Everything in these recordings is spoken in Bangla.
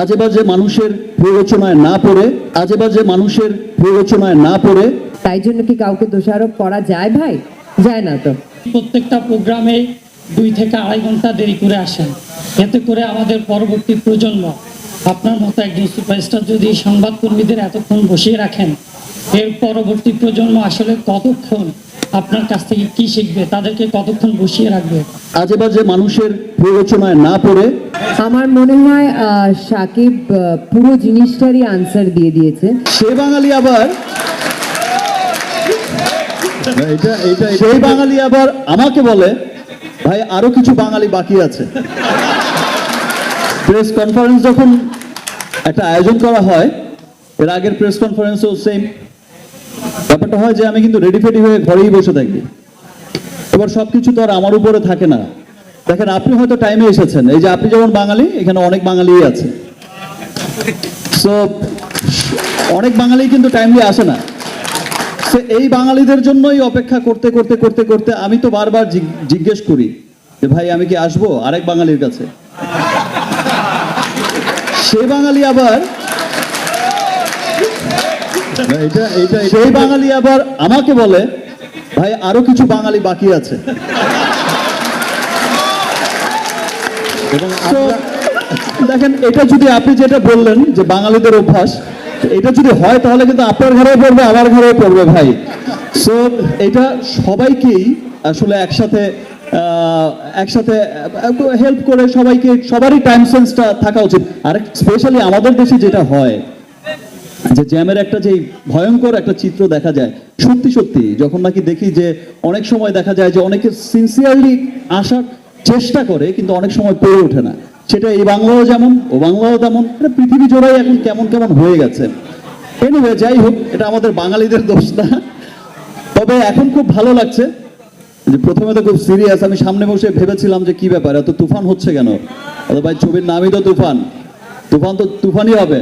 আজে বাজে মানুষের প্ররোচনায় না পড়ে আজে বাজে মানুষের প্ররোচনায় না পড়ে। তাই জন্য কি কাউকে দোষারোপ করা যায় ভাই? যায় না তো। প্রত্যেকটা প্রোগ্রামে দুই থেকে আড়াই ঘণ্টা দেরি করে আসেন। এতে করে আমাদের পরবর্তী প্রজন্ম আপনার মতো একজন সুপারস্টার যদি সংবাদকর্মীদের এতক্ষণ বসিয়ে রাখেন এর পরবর্তী প্রজন্ম আসলে কতক্ষণ আপনার কাছ থেকে কি শিখবে তাদেরকে কতক্ষণ বসিয়ে রাখবে? আজে বাজে মানুষের প্ররোচনায় না পড়ে আমার মনে হয় আহ, সাকিব আহ, পুরো জিনিসটারই আনসার দিয়ে দিয়েছে। সে বাঙালি আবার এটা এটা সেই বাঙালি আবার আমাকে বলে ভাই আরও কিছু বাঙালি বাকি আছে। প্রেস কনফারেন্স যখন একটা আয়োজন করা হয় এর আগের প্রেস কনফারেন্সও সেম ব্যাপারটা হয় যে আমি কিন্তু রেডি ফেডি হয়ে ঘরেই বসে থাকি। এবার সবকিছু তো আর আমার উপরে থাকে না। দেখেন আপনি হয়তো টাইমে এসেছেন। এই যে আপনি যেমন বাঙালি এখানে অনেক বাঙালি আছে। সো অনেক বাঙালি কিন্তু টাইমলি আসে না। সে এই বাঙালিদের জন্যই অপেক্ষা করতে করতে করতে করতে আমি তো বারবার জিজ্ঞেস করি যে ভাই আমি কি আসব আরেক বাঙালির কাছে? সে বাঙালি আবার এটা এটা সেই বাঙালি আবার আমাকে বলে ভাই আরও কিছু বাঙালি বাকি আছে। দেখেন এটা যদি আপনি যেটা বললেন যে বাঙালিদের অভ্যাস এটা যদি হয় তাহলে কিন্তু আপনার ঘরেও পড়বে আমার ঘরেও পড়বে ভাই। সো এটা সবাইকেই আসলে একসাথে আহ, একসাথে হেল্প করে সবাইকে সবারই টাইম সেন্সটা থাকা উচিত। আর স্পেশালি আমাদের দেশে যেটা হয় যে জ্যামের একটা যে ভয়ঙ্কর একটা চিত্র দেখা যায়, সত্যি সত্যি যখন নাকি দেখি যে অনেক সময় দেখা যায় যে অনেকে সিনসিয়ারলি আসার চেষ্টা করে, কিন্তু অনেক সময় পেরে ওঠে না। সেটা এই বাংলাও যেমন, ও বাংলাও তেমন, এটা পৃথিবী জোড়াই এখন কেমন কেমন হয়ে গেছে। এনিওয়ে যাই হোক, এটা আমাদের বাঙালিদের দোষ না। তবে এখন খুব ভালো লাগছে। যে প্রথমে তো খুব সিরিয়াস আমি সামনে বসে ভেবেছিলাম যে কি ব্যাপার, এত তুফান হচ্ছে কেন? ভাই ছবির নামই তো তুফান। তুফান তো তুফানই হবে।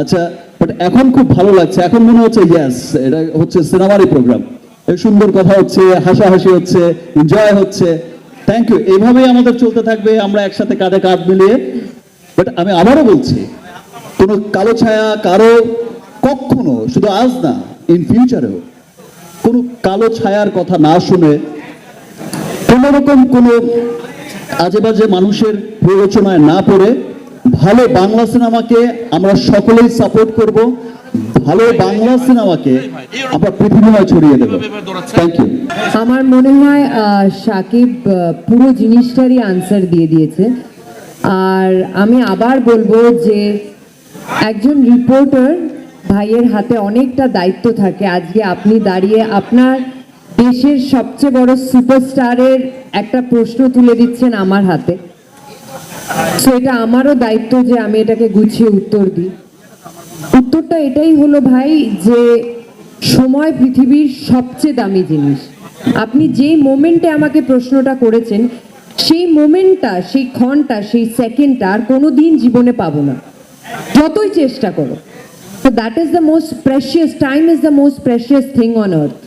আচ্ছা বাট এখন খুব ভালো লাগছে। এখন মনে হচ্ছে ইয়াস এটা হচ্ছে সিনেমারই প্রোগ্রাম সুন্দর কথা হচ্ছে, হাসাহাসি হচ্ছে এনজয় হচ্ছে। থ্যাংক ইউ এইভাবেই আমাদের চলতে থাকবে, আমরা একসাথে কাঁধে কাঁধ মিলিয়ে। বাট আমি আবারও বলছি, কোনো কালো ছায়া, কারও কখনো, শুধু আজ না ইন ফিউচারেও কোনো কালো ছায়ার কথা না শুনে কোনোরকম কোনো আজে বাজে মানুষের প্ররোচনায় না পড়ে ভালো বাংলা সিনেমাকে আমরা সকলেই সাপোর্ট করব। ভালো বাংলা সিনেমাকে আমরা পৃথিবীময় ছড়িয়ে দেব। থ্যাংক ইউ আমার মনে হয় সাকিব পুরো জিনিসটারই আনসার দিয়ে দিয়েছে। আর আমি আবার বলব যে, একজন রিপোর্টার ভাইয়ের হাতে অনেকটা দায়িত্ব থাকে। আজকে আপনি দাঁড়িয়ে আপনার দেশের সবচেয়ে বড় সুপারস্টারের একটা প্রশ্ন তুলে দিচ্ছেন আমার হাতে। তো এটা আমারও দায়িত্ব যে আমি এটাকে গুছিয়ে উত্তর দিই। উত্তরটা এটাই হলো ভাই যে সময় পৃথিবীর সবচেয়ে দামি জিনিস। আপনি যেই মোমেন্টে আমাকে প্রশ্নটা করেছেন, সেই মোমেন্টটা, সেই ক্ষণটা, সেই সেকেন্ডটা আর কোনো দিন জীবনে পাবো না। যতই চেষ্টা করো। তো that is the most precious time is the most precious thing on earth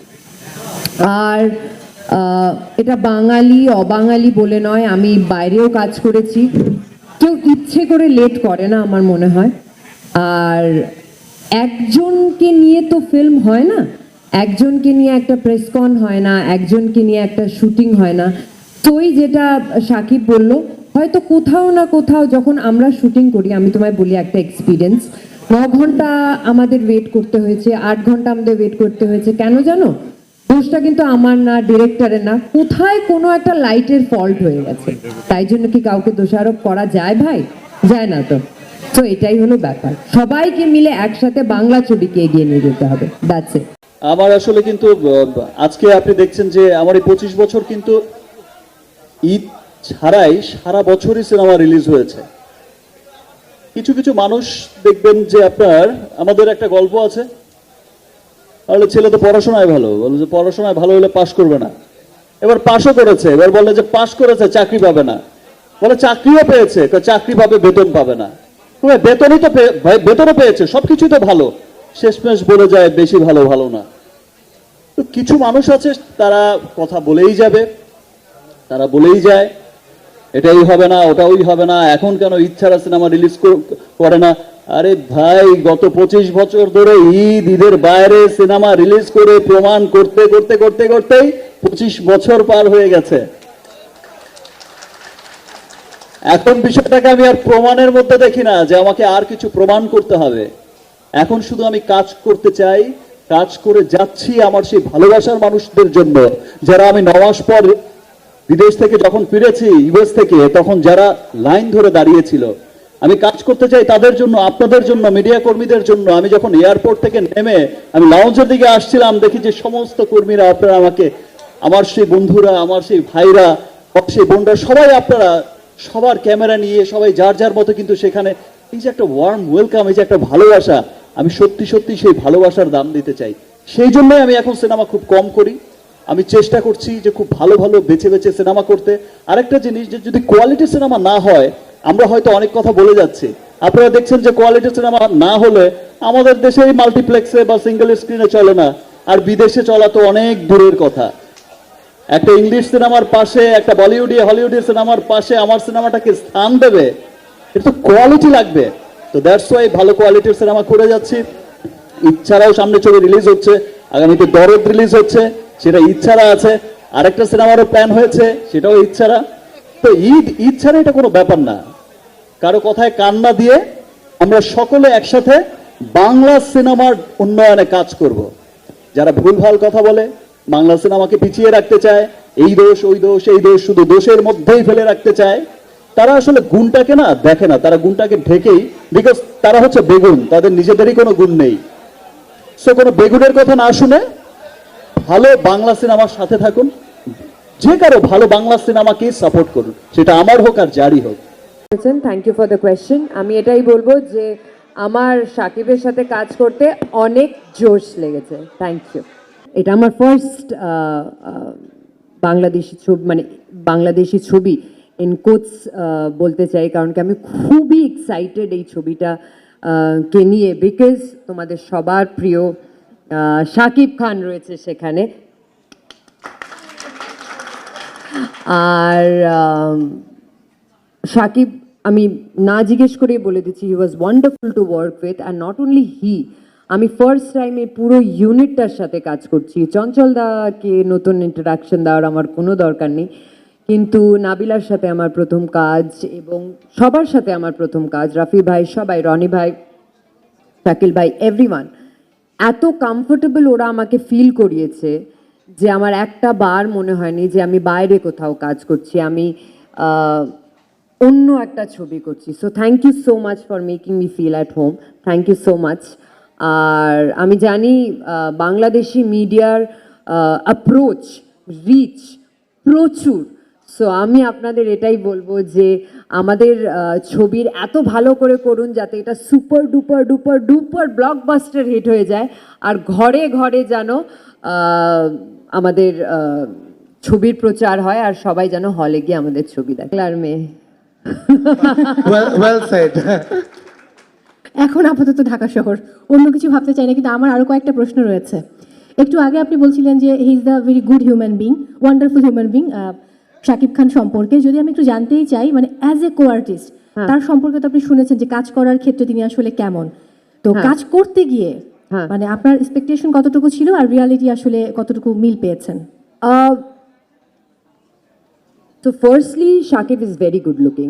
আর এটা বাঙালি, অবাঙালি বলে নয়, আমি বাইরেও কাজ করেছি। কেউ ইচ্ছে করে লেট করে না আমার মনে হয়। আর একজনকে নিয়ে তো ফিল্ম হয় না। একজনকে নিয়ে একটা প্রেসকন হয় না, একজনকে নিয়ে একটা শুটিং হয় না। তো ওই যেটা সাকিব বলল, হয়তো কোথাও না কোথাও যখন আমরা শুটিং করি, আমি তোমায় বলি একটা এক্সপিরিয়েন্স ন ঘণ্টা আমাদের ওয়েট করতে হয়েছে, আট ঘণ্টা আমাদের ওয়েট করতে হয়েছে। কেন জানো? দোষটা কিন্তু আমার না ডিরেক্টরের না, কোথায় কোনো একটা লাইটের ফল্ট হয়ে গেছে। তাই জন্য কি কাউকে দোষারোপ করা যায় ভাই? যায় না তো। তো এটাই হলো ব্যাপার। সবাইকে মিলে একসাথে বাংলা ছবিকে এগিয়ে নিয়ে যেতে হবে। দ্যাটস আমার আসলে কিন্তু আজকে আপনি দেখছেন যে আমার এই পঁচিশ বছর কিন্তু ঈদ ছাড়াই সারা বছরই সিনেমা রিলিজ হয়েছে। কিছু কিছু মানুষ দেখবেন যে আপনার, আমাদের একটা গল্প আছে। তাহলে ছেলে তো পড়াশোনায় ভালো। বলে যে পড়াশোনায় ভালো হলে পাশ করবে না। এবার পাশও করেছে, এবার বলে যে পাশ করেছে, চাকরি পাবে না। বলে চাকরিও পেয়েছে চাকরি পাবে, বেতন পাবে না। বেতনই তো বেতনও পেয়েছে, সবকিছুই তো ভালো। শেষমেশ বলে যায়, বেশি ভালো ভালো না। তো কিছু মানুষ আছে, তারা কথা বলেই যাবে, তারা বলেই যায়, এটাই হবে না, ওটাই হবে না, এখন কেন ইচ্ছারা সিনেমা রিলিজ করে না? আরে ভাই, গত পঁচিশ বছর ধরে ঈদ, ঈদের বাইরে সিনেমা রিলিজ করে প্রমাণ করতে করতে করতে, করতেই পঁচিশ বছর পার হয়ে গেছে। এখন বিষয়টাকে আমি আর প্রমাণের মধ্যে দেখি না যে আমাকে আর কিছু প্রমাণ করতে হবে। এখন শুধু আমি কাজ করতে চাই, কাজ করে যাচ্ছি আমার সেই ভালোবাসার মানুষদের জন্য। যারা আমি নমাস পর বিদেশ থেকে যখন ফিরেছি, ইউএস থেকে, তখন যারা লাইন ধরে দাঁড়িয়েছিল আমি কাজ করতে চাই তাদের জন্য, আপনাদের জন্য মিডিয়া কর্মীদের জন্য। আমি যখন এয়ারপোর্ট থেকে নেমে আমি লাউঞ্জের দিকে আসছিলাম, দেখি যে সমস্ত কর্মীরা, আপনারা আমাকে, আমার সেই বন্ধুরা, আমার সেই ভাইরা সেই বোনরা, সবাই আপনারা, সবার ক্যামেরা নিয়ে, সবাই যার যার মতো কিন্তু সেখানে, এই যে একটা ওয়ার্ম ওয়েলকাম এই যে একটা ভালোবাসা, আমি সত্যি সত্যি সেই ভালোবাসার দাম দিতে চাই। সেই জন্যই আমি এখন সিনেমা খুব কম করি। আমি চেষ্টা করছি যে খুব ভালো ভালো, বেছে বেছে সিনেমা করতে। আরেকটা জিনিস যে যদি কোয়ালিটি সিনেমা না হয় আমরা হয়তো অনেক কথা বলে যাচ্ছি। আপনারা দেখছেন যে কোয়ালিটি সিনেমা না হলে আমাদের দেশে মাল্টিপ্লেক্সে বা সিঙ্গেল স্ক্রিনে চলে না, আর বিদেশে চলা তো অনেক দূরের কথা। একটা ইংলিশ সিনেমার পাশে, একটা বলিউডি, হলিউডি সিনেমার পাশে আমার সিনেমাটাকে স্থান দেবে এটা তো কোয়ালিটি লাগবে। তো দ্যাটস ওয়াই ভালো কোয়ালিটির সিনেমা করে যাচ্ছি। ইচ্ছারাও সামনে ছবি রিলিজ হচ্ছে, আগামীতে দরদ রিলিজ হচ্ছে, সেটা ইচ্ছারা আছে। আরেকটা সিনেমারও প্ল্যান হয়েছে, সেটাও ইচ্ছারা। তো ঈদ ছাড়া এটা কোনো ব্যাপার না। কারও কথায় কান্না দিয়ে আমরা সকলে একসাথে বাংলা সিনেমার উন্নয়নে কাজ করব। যারা ভুলভাল কথা বলে, বাংলা সিনেমাকে পিছিয়ে রাখতে চায়, এই দোষ, ওই দোষ, এই দোষ, শুধু দোষের মধ্যেই ফেলে রাখতে চায়, তারা আসলে গুণটাকে না দেখে না, তারা গুণটাকে ঢেকেই বিকজ তারা হচ্ছে বেগুন, তাদের নিজেদেরই কোনো গুণ নেই সো কোনো বেগুনের কথা না শুনে ভালো বাংলা সিনেমার সাথে থাকুন, যে কারও ভালো বাংলা সিনেমাকেই সাপোর্ট করুন, সেটা আমার হোক আর যারই হোক করেছেন thank you for the question আমি এটাই বলব যে, আমার সাকিবের সাথে কাজ করতে অনেক জোশ লেগেছে। থ্যাংক ইউ এটা আমার ফার্স্ট বাংলাদেশি ছবি মানে বাংলাদেশি ছবি কোটস বলতে চাই। কারণ কি, আমি খুবই এক্সাইটেড এই ছবিটা কে নিয়ে বিকজ তোমাদের সবার প্রিয় শাকিব খান রয়েছে সেখানে। আর সাকিব, আমি না জিজ্ঞেস করেই বলে দিচ্ছি he was wonderful to work with and not only he আমি ফার্স্ট টাইম এই পুরো ইউনিটটার সাথে কাজ করছি। চঞ্চল দাকে নতুন ইন্টারাকশন দেওয়ার আমার কোনো দরকার নেই। কিন্তু নাবিলার সাথে আমার প্রথম কাজ এবং সবার সাথে আমার প্রথম কাজ, রাফি ভাই, সবাই, রনি ভাই, শাকিল ভাই এভরিওয়ান এত কমফোর্টেবল ওরা আমাকে ফিল করিয়েছে যে আমার একটা বার মনে হয়নি যে আমি বাইরে কোথাও কাজ করছি। আমি অন্য একটা ছবি করছি। So thank you so much for making me feel at home thank you so much আর আমি জানি বাংলাদেশি মিডিয়ার অ্যাপ্রোচ রিচ প্রচুর। সো আমি আপনাদের এটাই বলব যে, আমাদের ছবির এত ভালো করে করুন যাতে এটা super duper duper duper blockbuster hit হয়ে যায়। আর ঘরে ঘরে যেন আমাদের ছবির প্রচার হয় আর সবাই যেন হলে গিয়ে আমাদের ছবি দেখে। আর মেয়ে well, well said. এখন আপাতত ঢাকা শহর। অন্য কিছু ভাবতে চাই না কিন্তু আমার আরও কয়েকটা প্রশ্ন রয়েছে। একটু আগে আপনি বলছিলেন যে he is the very good human being wonderful human being Shakib Khan সম্পর্কে। যদি আমি একটু জানতেই চাই মানে অ্যাজ এ কো আর্টিস্ট তার সম্পর্কে তো আপনি শুনেছেন যে কাজ করার ক্ষেত্রে তিনি আসলে কেমন। তো হ্যাঁ। কাজ করতে গিয়ে হ্যাঁ। মানে আপনার এক্সপেকটেশন কতটুকু ছিল আর রিয়ালিটি আসলে কতটুকু মিল পেয়েছেন? তো firstly Shakib is very good looking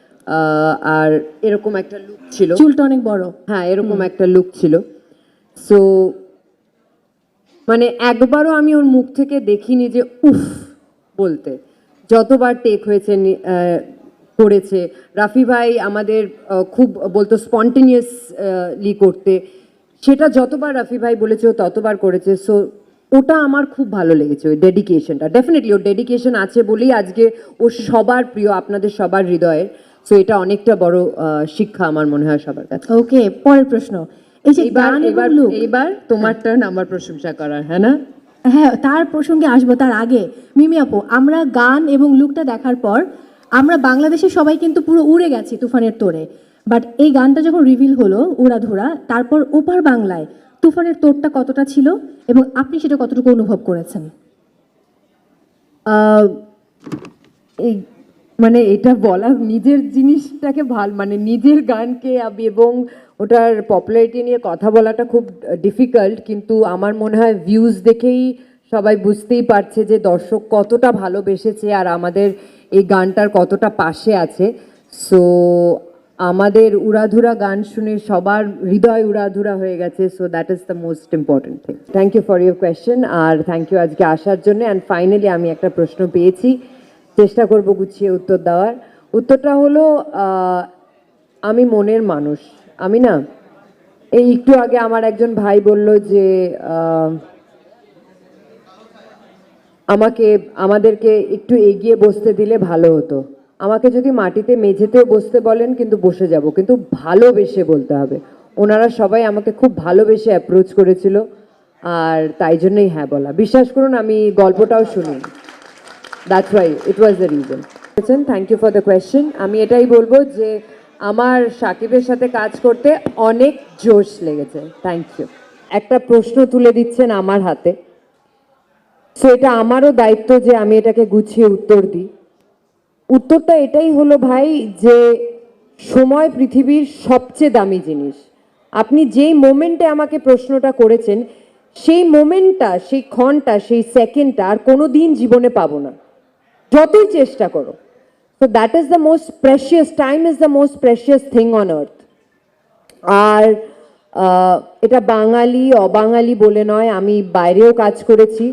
আর এরকম একটা লুক ছিল। চুলটা অনেক বড়। হ্যাঁ এরকম একটা লুক ছিল। সো মানে একবারও আমি ওর মুখ থেকে দেখিনি যে উফ বলতে। যতবার টেক হয়েছে করেছে। রাফি ভাই আমাদের খুব বলতো স্পন্টেনিয়াসলি করতে। সেটা যতবার রাফি ভাই বলেছে ও ততবার করেছে। সো ওটা আমার খুব ভালো লেগেছে ওই ডেডিকেশনটা ডেফিনেটলি ওর ডেডিকেশন আছে বলেই আজকে ও সবার প্রিয় আপনাদের সবার হৃদয়ের। সো এটা অনেকটা বড় শিক্ষা আমার মনে হয় সবার কাছে। ওকে পরের প্রশ্ন। এই যে গান এবং এবার লুক এইবার তোমার টার্ন আমার প্রশংসা করার হ্যাঁ না? হ্যাঁ তার প্রসঙ্গে আসব তার আগে। মিমি আপু আমরা গান এবং লুকটা দেখার পর আমরা বাংলাদেশের সবাই কিন্তু পুরো উড়ে গেছি তুফানের তোড়ে বাট এই গানটা যখন রিভিল হলো উড়াধুরা তারপর ওপার বাংলায় তুফানের তোড়টা কতটা ছিল? এবং আপনি সেটা কতটুকু অনুভব করেছেন? আহ, এই মানে এটা বলা, নিজের জিনিসটাকে ভালো মানে নিজের গানকে এবং ওটার পপুলারিটি নিয়ে কথা বলাটা খুব ডিফিকাল্ট কিন্তু আমার মনে হয় ভিউজ দেখেই সবাই বুঝতেই পারছে যে দর্শক কতটা ভালোবেসেছে আর আমাদের এই গানটার কতটা পাশে আছে। সো আমাদের উড়াধুরা গান শুনে সবার হৃদয় উড়াধুরা হয়ে গেছে so that is the most important thing thank you for your question R thank you আজকে আসার জন্য অ্যান্ড ফাইনালি আমি একটা প্রশ্ন পেয়েছি। চেষ্টা করব গুছিয়ে উত্তর দেওয়ার। উত্তরটা হলো আমি মনের মানুষ। আমি না, এই একটু আগে আমার একজন ভাই বলল যে আমাকে, আমাদেরকে একটু এগিয়ে বসতে দিলে ভালো হতো। আমাকে যদি মাটিতে মেঝেতেও বসতে বলেন, কিন্তু বসে যাব। কিন্তু ভালোবেসে বলতে হবে। ওনারা সবাই আমাকে খুব ভালোবেসে অ্যাপ্রোচ করেছিল। আর তাই জন্যই হ্যাঁ বলা। বিশ্বাস করুন, আমি গল্পটাও শুনি। That's why it was the reason thank you for the question আমি এটাই বলব যে, আমার সাকিবের সাথে কাজ করতে অনেক জোশ লেগেছে। থ্যাংক ইউ একটা প্রশ্ন তুলে দিচ্ছেন আমার হাতে। সো এটা আমারও দায়িত্ব যে, আমি এটাকে গুছিয়ে উত্তর দিই। উত্তরটা এটাই হলো ভাই যে, সময় পৃথিবীর সবচেয়ে দামি জিনিস। আপনি যেই মোমেন্টে আমাকে প্রশ্নটা করেছেন, সেই মোমেন্টটা, সেই ক্ষণটা, সেই সেকেন্ডটা আর কোনো দিন জীবনে পাবো না। যতই চেষ্টা করো। তো that is the most precious time is the most precious thing on earth আর এটা বাঙালি, অবাঙালি বলে নয়, আমি বাইরেও কাজ করেছি।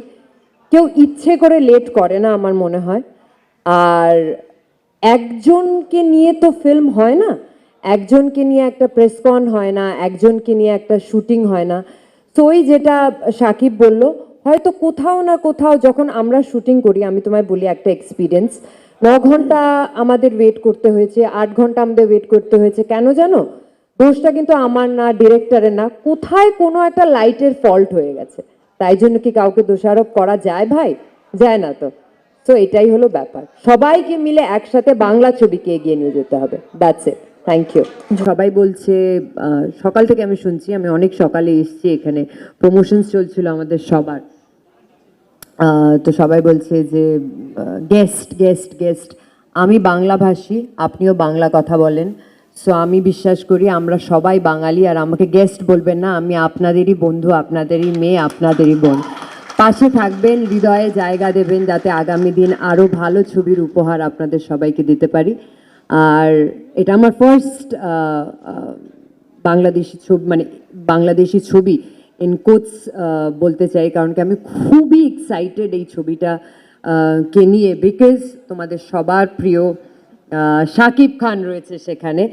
কেউ ইচ্ছে করে লেট করে না আমার মনে হয়। আর একজনকে নিয়ে তো ফিল্ম হয় না। একজনকে নিয়ে একটা প্রেস কন হয় না, একজনকে নিয়ে একটা শুটিং হয় না। ওই যেটা সাকিব বলল হয়তো কোথাও না কোথাও যখন আমরা শুটিং করি, আমি তোমায় বলি একটা এক্সপিরিয়েন্স ন ঘণ্টা আমাদের ওয়েট করতে হয়েছে, আট ঘণ্টা আমাদের ওয়েট করতে হয়েছে। কেন জানো? দোষটা কিন্তু আমার না ডিরেক্টরের না। কোথায় কোনো একটা লাইটের ফল্ট হয়ে গেছে। তাই জন্য কি কাউকে দোষারোপ করা যায় ভাই? যায় না তো। তো এটাই হলো ব্যাপার। সবাইকে মিলে একসাথে বাংলা ছবিকে এগিয়ে নিয়ে যেতে হবে। দ্যাটস ইট থ্যাংক ইউ সবাই বলছে সকাল থেকে আমি শুনছি, আমি অনেক সকালে এসেছি এখানে। প্রমোশনস চলছিল আমাদের সবার। তো সবাই বলছে যে গেস্ট গেস্ট গেস্ট আমি বাংলাভাষী, আপনিও বাংলা কথা বলেন। সো আমি বিশ্বাস করি আমরা সবাই বাঙালি, আর আমাকে গেস্ট বলবেন না, আমি আপনাদেরই বন্ধু, আপনাদেরই মেয়ে, আপনাদেরই বোন। পাশে থাকবেন, হৃদয়ে জায়গা দেবেন, যাতে আগামী দিন আরও ভালো ছবির উপহার আপনাদের সবাইকে দিতে পারি। আর এটা আমার ফার্স্ট বাংলাদেশি ছবি মানে বাংলাদেশি ছবি ইন কোচ বলতে চাই। কারণ কি আমি খুবই এক্সাইটেড এই ছবিটা কে নিয়ে বিকজ তোমাদের সবার প্রিয় শাকিব খান রয়েছে সেখানে।